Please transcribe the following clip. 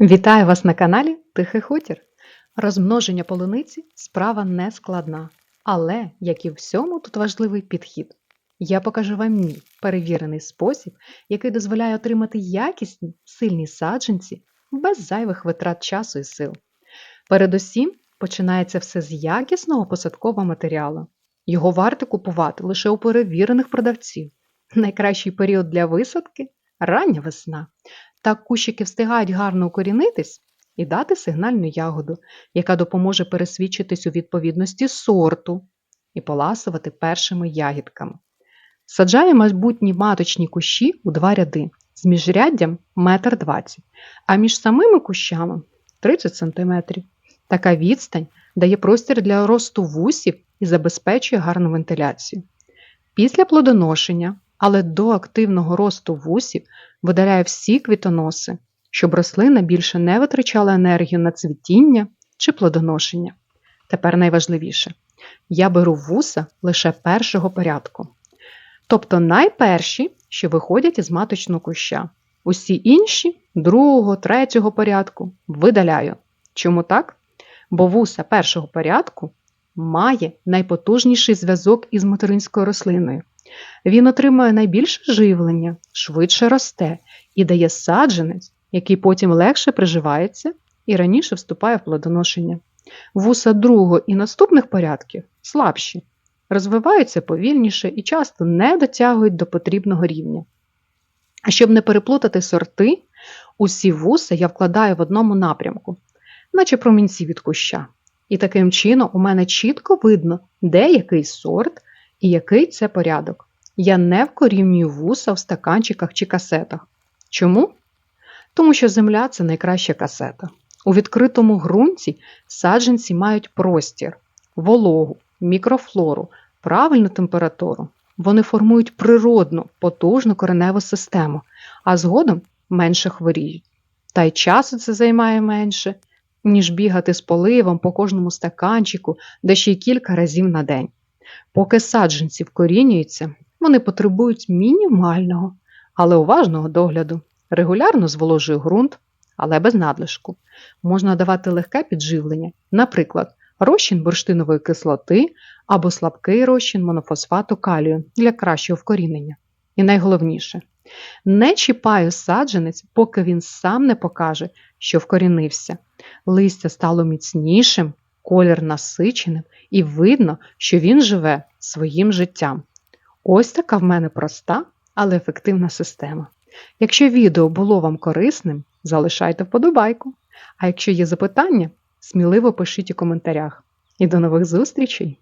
Вітаю вас на каналі Тихий Хутір. Розмноження полуниці справа не складна, але, як і всьому, тут важливий підхід. Я покажу вам мій перевірений спосіб, який дозволяє отримати якісні, сильні саджанці без зайвих витрат часу і сил. Передусім, починається все з якісного посадкового матеріалу. Його варто купувати лише у перевірених продавців. Найкращий період для висадки рання весна. Так кущики встигають гарно укорінитись і дати сигнальну ягоду, яка допоможе пересвідчитись у відповідності сорту і поласувати першими ягідками. Саджаю майбутні маточні кущі у два ряди з міжряддям 1,20 м, а між самими кущами 30 см. Така відстань дає простір для росту вусів і забезпечує гарну вентиляцію. Після плодоношення, але до активного росту вусів видаляє всі квітоноси, щоб рослина більше не витрачала енергію на цвітіння чи плодоношення. Тепер найважливіше я беру вуса лише першого порядку. Тобто найперші, що виходять із маточного куща. Усі інші другого, третього порядку видаляю. Чому так? Бо вуса першого порядку має найпотужніший зв'язок із материнською рослиною. Він отримує найбільше живлення, швидше росте і дає саджанець, який потім легше приживається і раніше вступає в плодоношення. Вуса другого і наступних порядків слабші, розвиваються повільніше і часто не дотягують до потрібного рівня. А щоб не переплутати сорти, усі вуса я вкладаю в одному напрямку, наче промінці від куща. І таким чином у мене чітко видно, де який сорт і який це порядок. Я не вкорінюю вуса в стаканчиках чи касетах. Чому? Тому що земля це найкраща касета. У відкритому ґрунті саджанці мають простір, вологу, мікрофлору, правильну температуру. Вони формують природну, потужну кореневу систему, а згодом менше хворіють. Та й часу це займає менше, ніж бігати з поливом по кожному стаканчику, де ще й кілька разів на день. Поки саджанці вкорінюються, вони потребують мінімального, але уважного догляду. Регулярно зволожую ґрунт, але без надлишку. Можна давати легке підживлення, наприклад, розчин бурштинової кислоти або слабкий розчин монофосфату калію для кращого вкорінення. І найголовніше, не чіпаю саджанець, поки він сам не покаже, що вкорінився. Листя стало міцнішим, колір насиченим, і видно, що він живе своїм життям. Ось така в мене проста, але ефективна система. Якщо відео було вам корисним, залишайте вподобайку. А якщо є запитання, сміливо пишіть у коментарях. І до нових зустрічей!